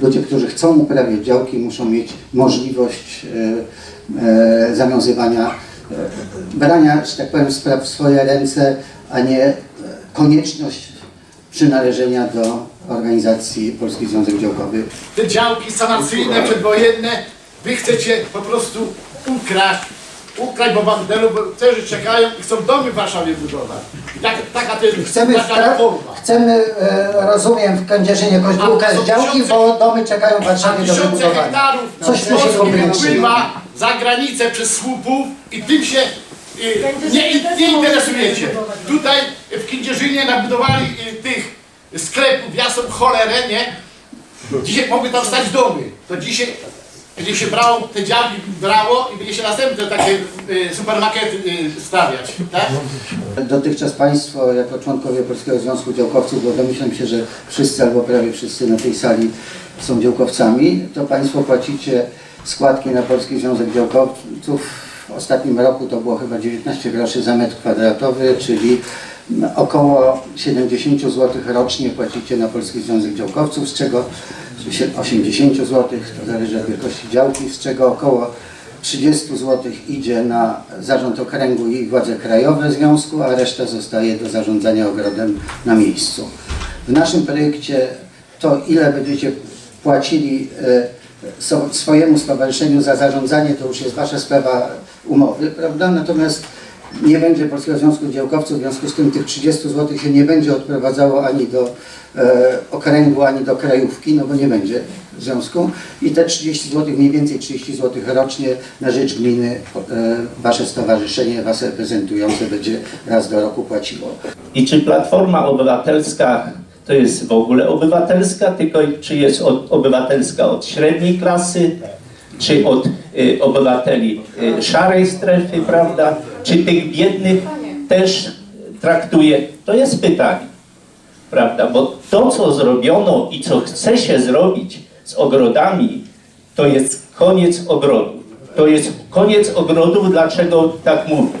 Ludzie, którzy chcą uprawiać działki, muszą mieć możliwość e, e, zawiązywania, e, brania, że tak powiem, spraw w swoje ręce, a nie konieczność przynależenia do organizacji Polski Związek Działkowy. te działki sanacyjne, przedwojenne, wy chcecie po prostu ukraść, ukraść, bo banderu, bo też czekają i chcą domy w Warszawie budować. I tak, taka to jest Chcemy, taka spra- reforma. chcemy e, rozumiem, w Kędzierzynie jakoś A, ukraść są działki, bo domy czekają w A Warszawie do tysiące wybudowania. hektarów Coś z takiego Polski wypływa za granicę przez słupów i tym się y, nie, nie interesujecie. Tutaj w Kędzierzynie nabudowali y, tych sklepów, jasną cholerę, nie? Dzisiaj mogły tam stać domy. To dzisiaj będzie się brało, te działki brało i będzie się następne takie y, supermarkety y, stawiać, tak? Dotychczas Państwo, jako członkowie Polskiego Związku Działkowców, bo domyślam się, że wszyscy albo prawie wszyscy na tej sali są działkowcami, to Państwo płacicie składki na Polski Związek Działkowców. W ostatnim roku to było chyba 19 groszy za metr kwadratowy, czyli około 70 zł rocznie płacicie na Polski Związek Działkowców, z czego 80 zł, to zależy od wielkości działki, z czego około 30 zł idzie na zarząd okręgu i władze krajowe związku, a reszta zostaje do zarządzania ogrodem na miejscu. W naszym projekcie to ile będziecie płacili e, swojemu stowarzyszeniu za zarządzanie, to już jest wasza sprawa umowy, prawda? Natomiast nie będzie Polskiego Związku Działkowców, w związku z tym tych 30 zł się nie będzie odprowadzało ani do e, okręgu, ani do krajówki, no bo nie będzie związku. I te 30 zł, mniej więcej 30 zł rocznie na rzecz gminy e, wasze stowarzyszenie, was reprezentujące będzie raz do roku płaciło. I czy Platforma Obywatelska to jest w ogóle obywatelska, tylko czy jest od, obywatelska od średniej klasy, czy od obywateli y, szarej strefy, prawda? Czy tych biednych też traktuje? To jest pytanie, prawda? Bo to, co zrobiono i co chce się zrobić z ogrodami, to jest koniec ogrodu. To jest koniec ogrodów, dlaczego tak mówię?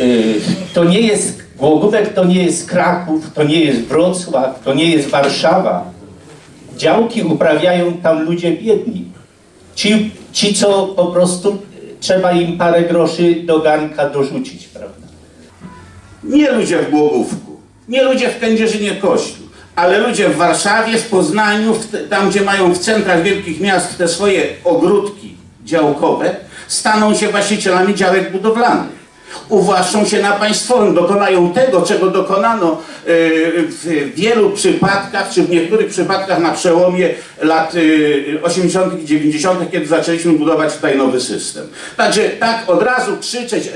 Y, to nie jest Głogówek, to nie jest Kraków, to nie jest Wrocław, to nie jest Warszawa. Działki uprawiają tam ludzie biedni. Ci, ci co po prostu trzeba im parę groszy do garnka dorzucić, prawda? Nie ludzie w Głogówku, nie ludzie w Kędzierzynie Kościół, ale ludzie w Warszawie, w Poznaniu, w te, tam gdzie mają w centrach wielkich miast te swoje ogródki działkowe, staną się właścicielami działek budowlanych. Uwłaszczą się na państwowym, dokonają tego, czego dokonano e, w wielu przypadkach, czy w niektórych przypadkach na przełomie lat e, 80. i 90., kiedy zaczęliśmy budować tutaj nowy system. Także tak od razu krzyczeć, e,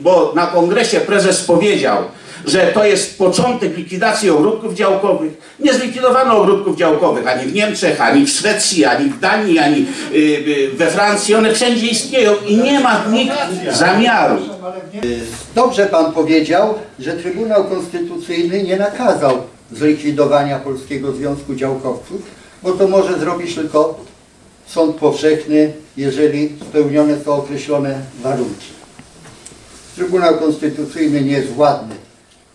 bo na kongresie prezes powiedział, że to jest początek likwidacji ogródków działkowych. Nie zlikwidowano ogródków działkowych ani w Niemczech, ani w Szwecji, ani w Danii, ani y, y, we Francji. One wszędzie istnieją i nie ma nikt zamiaru. Dobrze pan powiedział, że Trybunał Konstytucyjny nie nakazał zlikwidowania Polskiego Związku Działkowców, bo to może zrobić tylko sąd powszechny, jeżeli spełnione są określone warunki. Trybunał Konstytucyjny nie jest władny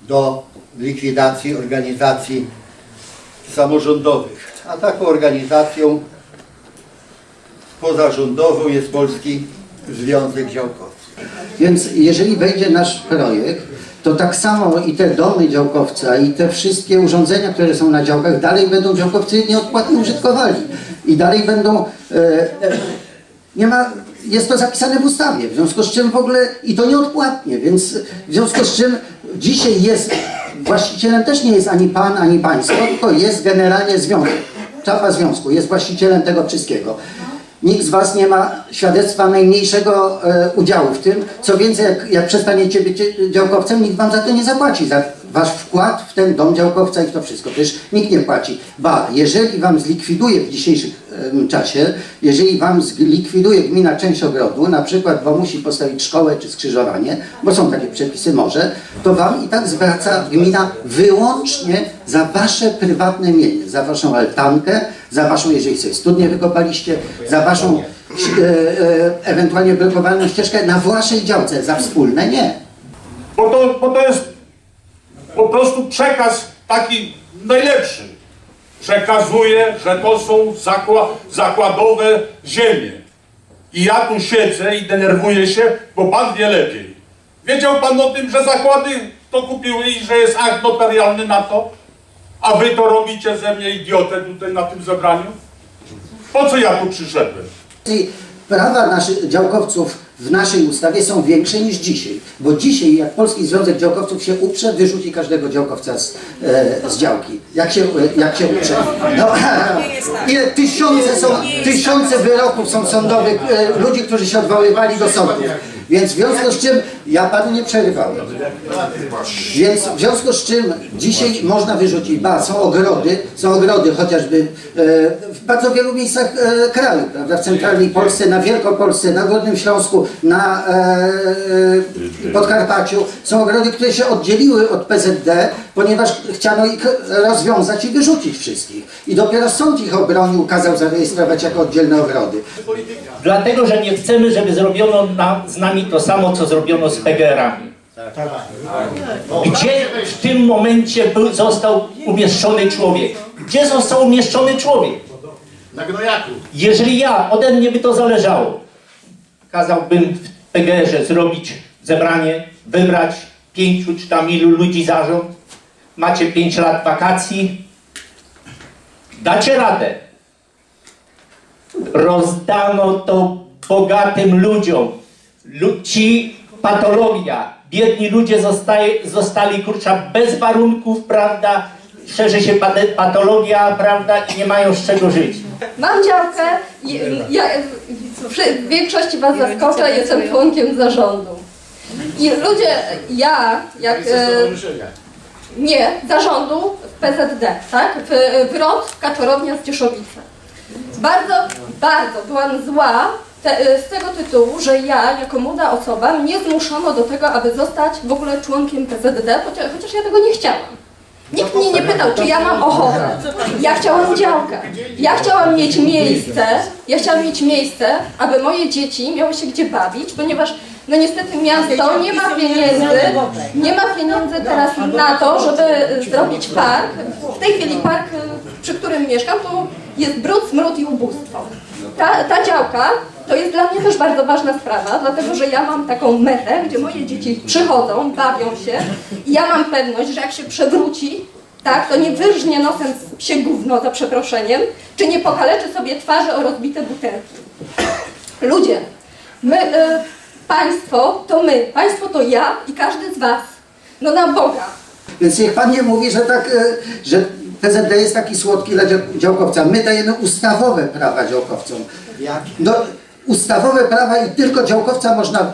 do likwidacji organizacji samorządowych, a taką organizacją pozarządową jest Polski Związek Działkowców. Więc jeżeli wejdzie nasz projekt, to tak samo i te domy działkowca, i te wszystkie urządzenia, które są na działkach, dalej będą działkowcy nieodpłatnie użytkowali. I dalej będą. E, nie ma. Jest to zapisane w ustawie, w związku z czym w ogóle i to nieodpłatnie, więc w związku z czym dzisiaj jest właścicielem też nie jest ani pan, ani państwo, tylko jest generalnie związek. Czapa związku jest właścicielem tego wszystkiego. Nikt z Was nie ma świadectwa najmniejszego e, udziału w tym. Co więcej, jak, jak przestaniecie być działkowcem, nikt Wam za to nie zapłaci. Za Wasz wkład w ten dom działkowca i w to wszystko. Przecież nikt nie płaci. Ba, jeżeli Wam zlikwiduje w dzisiejszym czasie, jeżeli Wam zlikwiduje gmina część ogrodu, na przykład, bo musi postawić szkołę czy skrzyżowanie, bo są takie przepisy może, to Wam i tak zwraca gmina wyłącznie za Wasze prywatne mienie, za Waszą altankę, za Waszą, jeżeli sobie studnię wykopaliście, za Waszą e, e, ewentualnie blokowaną ścieżkę na Waszej działce, za wspólne nie. Bo to, bo to jest po prostu przekaz taki najlepszy. przekazuje, że to są zakła, zakładowe ziemie. I ja tu siedzę i denerwuję się, bo pan wie lepiej. Wiedział pan o tym, że zakłady to kupiły i że jest akt notarialny na to? A wy to robicie ze mnie idiotę tutaj na tym zebraniu? Po co ja tu przyszedłem? Prawa naszych działkowców w naszej ustawie są większe niż dzisiaj. Bo dzisiaj, jak Polski Związek Działkowców się uprze, wyrzuci każdego działkowca z, e, z działki. Jak się, e, jak się uprze. No, ile tysiące są, tysiące wyroków są sądowych, e, ludzi, którzy się odwoływali do sądów. Więc w związku z czym ja panu nie przerywałem. Więc w związku z czym dzisiaj można wyrzucić, ba, są ogrody, są ogrody chociażby e, w bardzo wielu miejscach e, kraju, prawda, w centralnej Polsce, na Wielkopolsce, na Górnym Śląsku, na e, Podkarpaciu. Są ogrody, które się oddzieliły od PZD, ponieważ chciano ich rozwiązać i wyrzucić wszystkich. I dopiero sąd ich obronił, kazał zarejestrować jako oddzielne ogrody. Dlatego, że nie chcemy, żeby zrobiono na, z nami to samo, co zrobiono z PGR-ami. Gdzie w tym momencie był, został umieszczony człowiek? Gdzie został umieszczony człowiek? Na gnojaku. Jeżeli ja, ode mnie by to zależało, kazałbym w PGR-ze zrobić zebranie, wybrać pięciu czy tam ilu ludzi zarząd, macie pięć lat wakacji, dacie radę. Rozdano to bogatym ludziom. Lu- Ci patologia, biedni ludzie zostaje, zostali kurcza bez warunków, prawda? Szerzy się patologia, prawda? I nie mają z czego żyć. Mam działkę, i- ja, w większości Was zaskoczę, jestem członkiem zarządu. I ludzie, ja, jak e, nie, zarządu w PZD, tak? W, w Kaczorownia z Cieszowice. Bardzo, bardzo byłam zła te, z tego tytułu, że ja, jako młoda osoba, mnie zmuszono do tego, aby zostać w ogóle członkiem PZD, chociaż, chociaż ja tego nie chciałam. Nikt mnie nie pytał, czy ja mam ochotę. Ja chciałam działkę. Ja chciałam mieć miejsce, ja chciałam mieć miejsce, aby moje dzieci miały się gdzie bawić, ponieważ no niestety miasto nie ma pieniędzy, nie ma pieniędzy teraz na to, żeby zrobić park. W tej chwili park, przy którym mieszkam, to jest brud, smród i ubóstwo. Ta, ta działka to jest dla mnie też bardzo ważna sprawa, dlatego że ja mam taką metę, gdzie moje dzieci przychodzą, bawią się i ja mam pewność, że jak się przewróci, tak, to nie wyrżnie nosem psie gówno, za przeproszeniem, czy nie pokaleczy sobie twarzy o rozbite butelki. Ludzie, my, y, państwo to my, państwo to ja i każdy z was. No na Boga. Więc niech pan nie mówi, że tak, e, że PZD jest taki słodki dla dział- działkowca. My dajemy ustawowe prawa działkowcom. No, ustawowe prawa i tylko działkowca można e,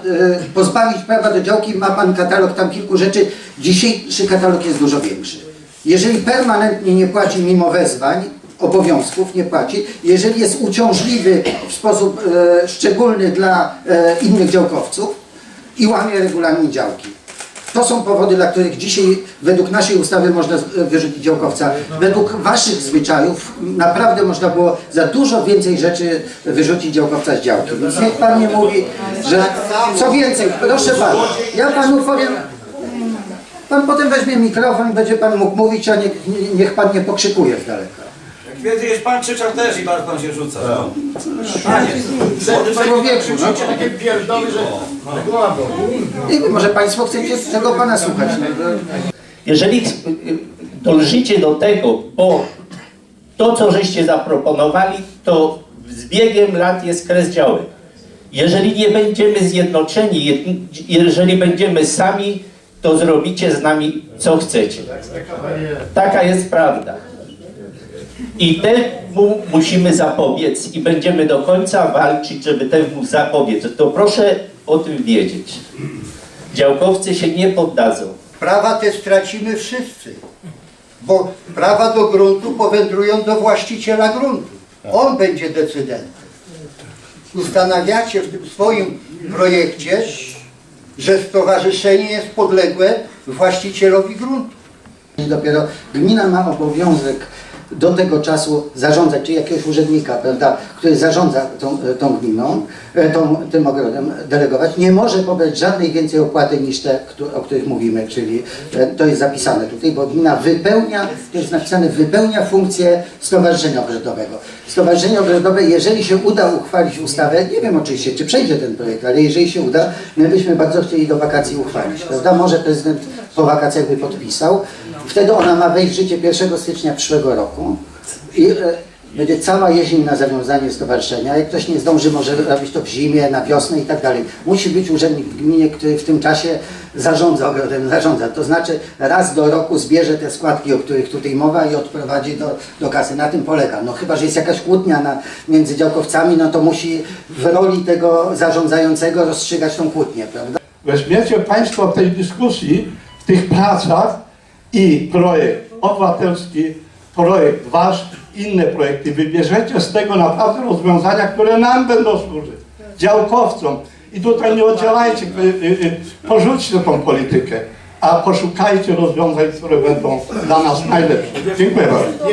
pozbawić prawa do działki. Ma pan katalog tam kilku rzeczy. Dzisiejszy katalog jest dużo większy. Jeżeli permanentnie nie płaci mimo wezwań, obowiązków nie płaci, jeżeli jest uciążliwy w sposób e, szczególny dla e, innych działkowców i łamie regulamin działki. To są powody, dla których dzisiaj według naszej ustawy można z- wyrzucić działkowca. Według waszych zwyczajów naprawdę można było za dużo więcej rzeczy wyrzucić działkowca z działki. Więc niech pan nie mówi, że co więcej, proszę pana, ja panu powiem, pan potem weźmie mikrofon, będzie pan mógł mówić, a nie, nie, niech pan nie pokrzykuje z daleka. Jest pan krzyczał też i bardzo pan się rzuca. No. Panie, Człowieku, no. Rzucicie takie pierdoły, że boli. I może państwo chcecie tego pana słuchać. Jeżeli dążycie do tego, bo to, co żeście zaproponowali, to z biegiem lat jest kres działek. Jeżeli nie będziemy zjednoczeni, jed- jeżeli będziemy sami, to zrobicie z nami, co chcecie. Taka jest prawda. I temu musimy zapobiec i będziemy do końca walczyć, żeby temu zapobiec. To proszę o tym wiedzieć. Działkowcy się nie poddadzą. Prawa te stracimy wszyscy, bo prawa do gruntu powędrują do właściciela gruntu. On będzie decydentem. Ustanawiacie w tym swoim projekcie, że stowarzyszenie jest podległe właścicielowi gruntu. I dopiero gmina ma obowiązek do tego czasu zarządzać, czy jakiegoś urzędnika, prawda, który zarządza tą, tą gminą, e, tą, tym ogrodem, delegować, nie może pobrać żadnej więcej opłaty niż te, o których mówimy, czyli e, to jest zapisane tutaj, bo gmina wypełnia, to jest napisane, wypełnia funkcję Stowarzyszenia Ogrodowego. Stowarzyszenie Ogrodowe, jeżeli się uda uchwalić ustawę, nie wiem oczywiście, czy przejdzie ten projekt, ale jeżeli się uda, my byśmy bardzo chcieli do wakacji uchwalić, prawda? Może prezydent po wakacjach by podpisał. Wtedy ona ma wejść w życie 1 stycznia przyszłego roku i e, będzie cała jesień na zawiązanie stowarzyszenia. Jak ktoś nie zdąży, może robić to w zimie, na wiosnę i tak dalej. Musi być urzędnik w gminie, który w tym czasie zarządza ogrodem, zarządza. To znaczy raz do roku zbierze te składki, o których tutaj mowa i odprowadzi do, do kasy. Na tym polega. No chyba, że jest jakaś kłótnia na, między działkowcami, no to musi w roli tego zarządzającego rozstrzygać tą kłótnię, prawda? Weźmiecie Państwo w tej dyskusji, w tych pracach i projekt obywatelski, projekt Wasz, inne projekty. Wybierzecie z tego naprawdę rozwiązania, które nam będą służyć, działkowcom. I tutaj nie oddzielajcie, y, y, y, porzućcie tą politykę, a poszukajcie rozwiązań, które będą dla nas najlepsze. Dziękuję bardzo.